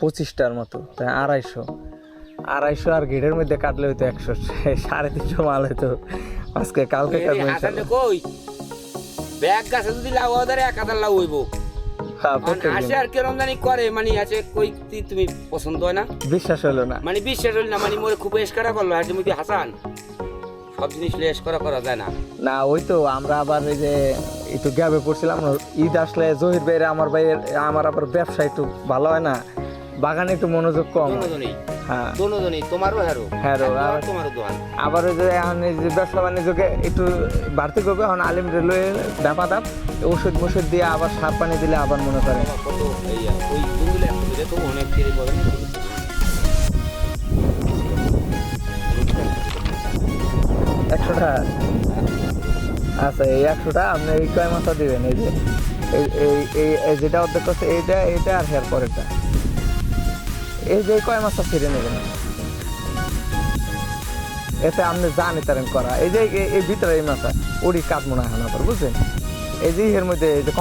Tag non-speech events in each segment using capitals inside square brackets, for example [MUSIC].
পঁচিশটার মতো তাই আড়াইশো। আড়াইশো আর গেটের মধ্যে কাটলে হয়তো একশো সাড়ে তিনশো মাল হয়তো। আজকে কালকে কাটবো ব্যাগ গাছে যদি লাউ ধরে এক হাজার লাউ হইব। হ্যাঁ, আসে আর কিরম জানি করে মানে আছে কই তুমি পছন্দ হয় না? বিশ্বাস হলো না। মানে বিশ্বাস হইল না মানে মোরে খুব এস করল আর তুমি হাসান? সব জিনিস লেস করা করা যায় না। না ওই তো আমরা আবার এই যে একটু গ্যাবে পড়ছিলাম ঈদ আসলে জহির ভাইয়ের আমার ভাইয়ের আমার আবার ব্যবসা একটু ভালো হয় না। বাগানে একটু মনোযোগ কম হয়। হ্যাঁ। তোমারও হ্যারো হ্যারো, তোমারও আবার ওই যে এখন এই যে ব্যবসা বাণিজ্যকে একটু বাড়তি করবে এখন আলিম রেলওয়ে দাপা দাপ ওষুধ মষুধ দিয়ে আবার সার পানি দিলে আবার মনে করেন। বাবা, কত এই ওই দুগুলো একটু দিলে তো অনেক কেড়ে পড়ে না একশো টাকা আচ্ছা এই একশোটা আপনি এই কয় মাসা দিবেন? এই যে এই এই যেটা অর্ধেক করছে এইটা এইটা আর হেয়ার পরেরটা। এই যে কয় ফিরে নেবেন? এতে আপনি জানি তারেন করা। এই যে এই- ভিতরে এই মাসা ওরই কাজ মনে হয় না এই যে এর মধ্যে এই যে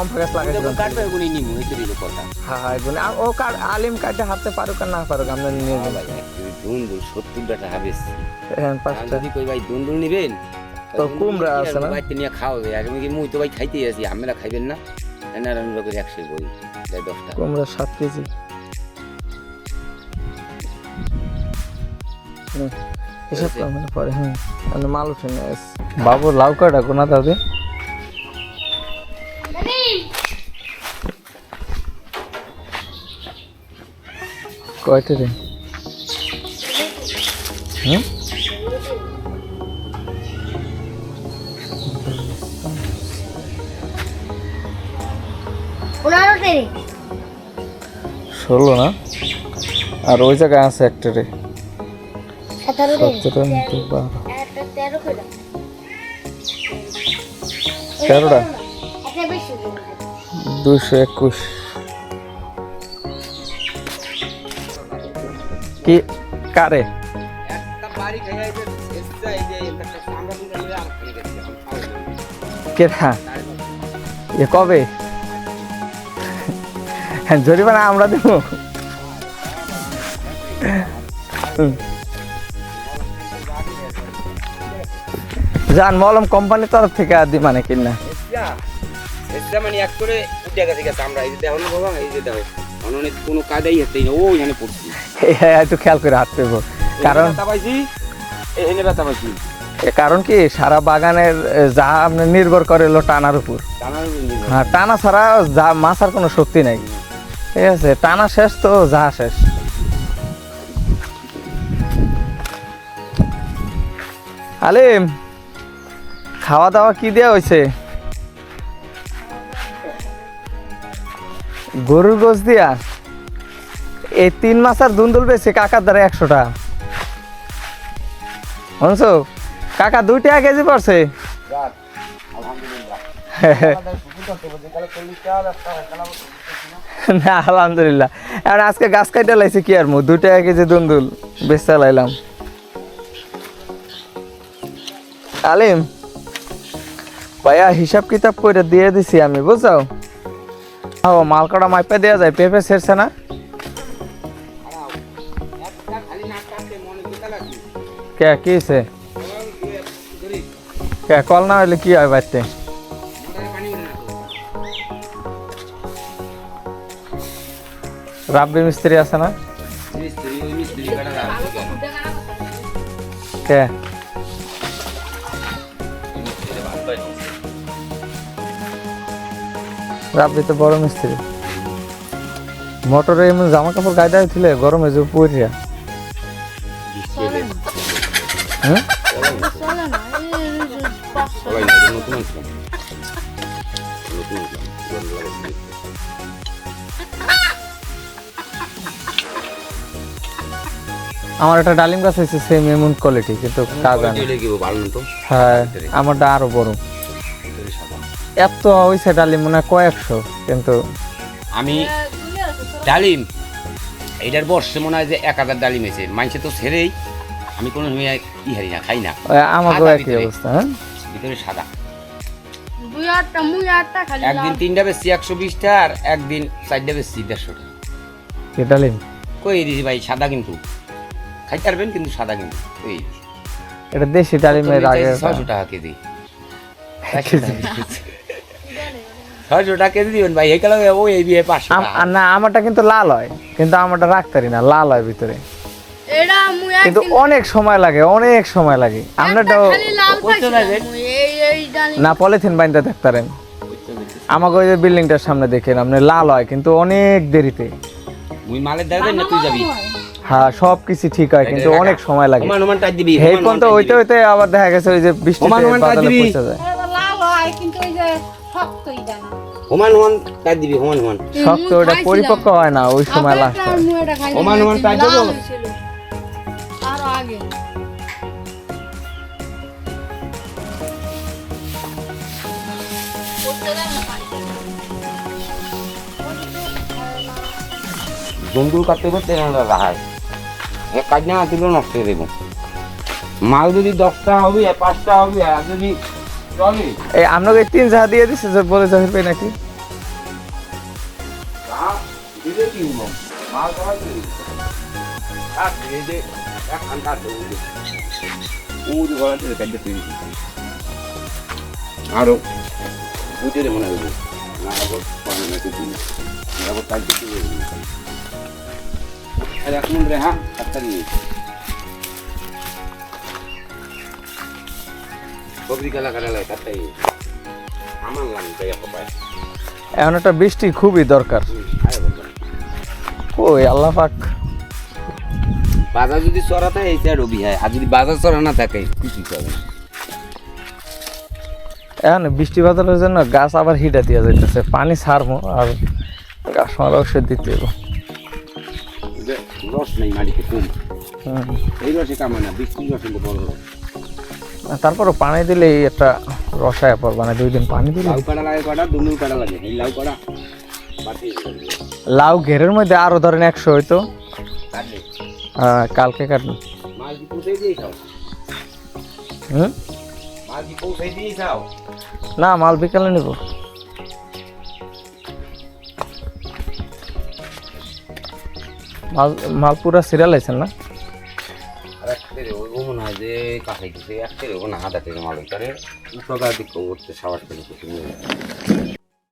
হ্যাঁ হ্যাঁ এগুলো ও কার আলিম কাটে হাতে পারুক আর না পারুক আপনি নিয়ে যাবেন দুন্দুল সত্তর টাকা হাবেস হ্যাঁ পাঁচটা। যদি কই ভাই দুন্দুল নিবেন তো কুমড়া আছে না? বাইতে নিয়ে খাওয়া যায় আমি কি মুই তো ভাই খাইতেই আছি আমরা খাইবেন না। এনার আমি লোকের একশো বই দশটা। কুমড়া সাত কেজি। পরে হ্যাঁ। মানে মাল উঠে নিয়ে আসছে। বাবু লাউ কাটা কোনা দাদি কয়টা রে? হুম? ষোলো না? আর ওই জায়গায় আছে একটা রে। সতেরো ইন্টু বারো একটা তেরো করে তেরোটা একটা দুশো একুশ কি কারে একটা বাড়ি খাইয়া এই যে এসছে, জান মলম কোম্পানির তরফ থেকে আর দি মানে কিনা। এসছে মানে এক করে উঠে গেছে গেছে আমরা এই যে দেখো না বাবা এই যে দেখো অনেক কোনো হচ্ছে না ও এখানে পড়ছি। একটু খেয়াল করে হাত পেবো কারণ পাইছি এখানে ব্যথা পাইছি। কারণ কি সারা বাগানের যা আপনি নির্ভর করে হলো টানার উপর। হ্যাঁ টানা ছাড়া যা মাছার কোনো শক্তি নাই। ঠিক আছে টানা শেষ তো যা শেষ। আলিম খাওয়া দাওয়া কি দেওয়া হয়েছে গরুর গোস দিয়া? এই তিন মাস আর দুন্দুল বেশি কাকার দ্বারা একশো টাকা শুনছো? কাকা দুই টাকা কেজি পড়ছে। না, আলহামদুলিল্লাহ। আর আজকে গাছ কাইটা লাইছে কি আর মু? দুই টাকা কেজি দুন্দুল বেচতে লাইলাম। আলিম? ভাইয়া হিসাব কিতাব করে দিয়ে দিছি আমি বুঝছ ও মাল কাটা মাইপে দেওয়া যায় পেঁপে ছেড়ছে না। কে কি ধরি, কে কল না হইলে কি হয় বাড়িতে। রাব্বি মিস্ত্রি আছে না? কে রাব্বি তো বড় মিস্ত্রি মোটরে এমন জামা কাপড় গায়ে দিলে গরমে যে পুরিয়া হ্যাঁ। আমার একটা ডালিম গাছ হয়েছে সেম এমন কোয়ালিটি কিন্তু কাজ কোয়ালিটি আনে হলে কি ভালো না তো? হ্যাঁ আমারটা আরও বড়। এত হয়েছে ডালিম মনে হয় কয়েকশো কিন্তু আমি ডালিম এইটার বর্ষে মনে হয় যে এক হাজার ডালিম এসে মাইসে তো ছেড়েই আমি কোনো সময় ই হারি না খাই না। আমাকেও একই ভিতরে। অবস্থা হ্যাঁ? ভিতরে সাদা। একদিন তিনটা বেশি একশো বিশটা আর একদিন চারটা বেশি দেড়শো টাকা। কি ডালিম? কই দিছি ভাই সাদা কিন্তু। খাইতে পারবেন কিন্তু সাদা কিন্তু। এই এটা দেশি ডালিমের আগে ছয়শো টাকা কেজি। [LAUGHS] ছয়শো টাকা কেজি দিবেন ভাই? এই কালে ওই এই বিয়ে পাঁচশো টাকা। না আমারটা কিন্তু লাল হয় কিন্তু আমারটা রাখতারি না লাল হয় ভিতরে। কিন্তু অনেক সময় লাগে অনেক সময় লাগে। জানি না পলিথিন বাইন্দা দেখতারেন। আমাকে ওই যে বিল্ডিংটার সামনে দেখেন আপনি লাল হয় কিন্তু অনেক দেরিতে। মুই মালের দেবেন না তুই যাবি? হ্যাঁ। সব কিছু ঠিক হয় কিন্তু অনেক সময় লাগে। হেই পর্যন্ত ওমান ওইতে ওইতে আবার দেখা গেছে ওই যে বৃষ্টি যায়। শক্তই দেয় না দিবি। ওমান ওমান শক্ত ওটা পরিপক্ক হয় না ওই সময় লাস্ট ওমান ওমান একদিন, দেবো? আরও আগে। জন্তুর কাটতে করতে রাখায় এক কাজ না দিল নষ্ট করে দেবো। মাল যদি দশটা হবে পাঁচটা হবে আর যদি এই আপনাকে তিন জাহা দিয়ে দিছে যে বলে জাহির পাই নাকি? দিবি আর এই যে এক ঘণ্টা আছে ওই যে সবজি কালা কালা কাটাই আমার লাগে তাই আপা এখন একটা বৃষ্টি খুবই দরকার। ওই আল্লাহ পাক। বাজার যদি চড়া থাকে এই স্যার রবি হয়। আর যদি বাজার চড়া না থাকে কিছু না এখন বৃষ্টি বাদলের জন্য গাছ আবার হিটা দিয়ে যাইতেছে। পানি ছাড়বো আর গাছ মারা ওষুধ দিতে হবে রস নেই মাটিতে কম। এই রসে কামে না বৃষ্টি রস বড় রস। তারপরও পানি দিলেই একটা রসায় পর মানে দুই দিন পানি দিলে লাউ কাটা লাগে কটা দুনুর কাটা লাগে এই লাউ কাটা লাউ ঘেরের মধ্যে আরও ধরেন একশো হইতো। কাটলে? কালকে কাটবো হুম? না মাল বিকালে নিব। মাল মাল পুরা সিরিয়াল আছেন না? যে কাছে একটা হাঁটা থেকে মালিক মাল ওইটারে উপকার দিক করতে সাবাস করে কিছু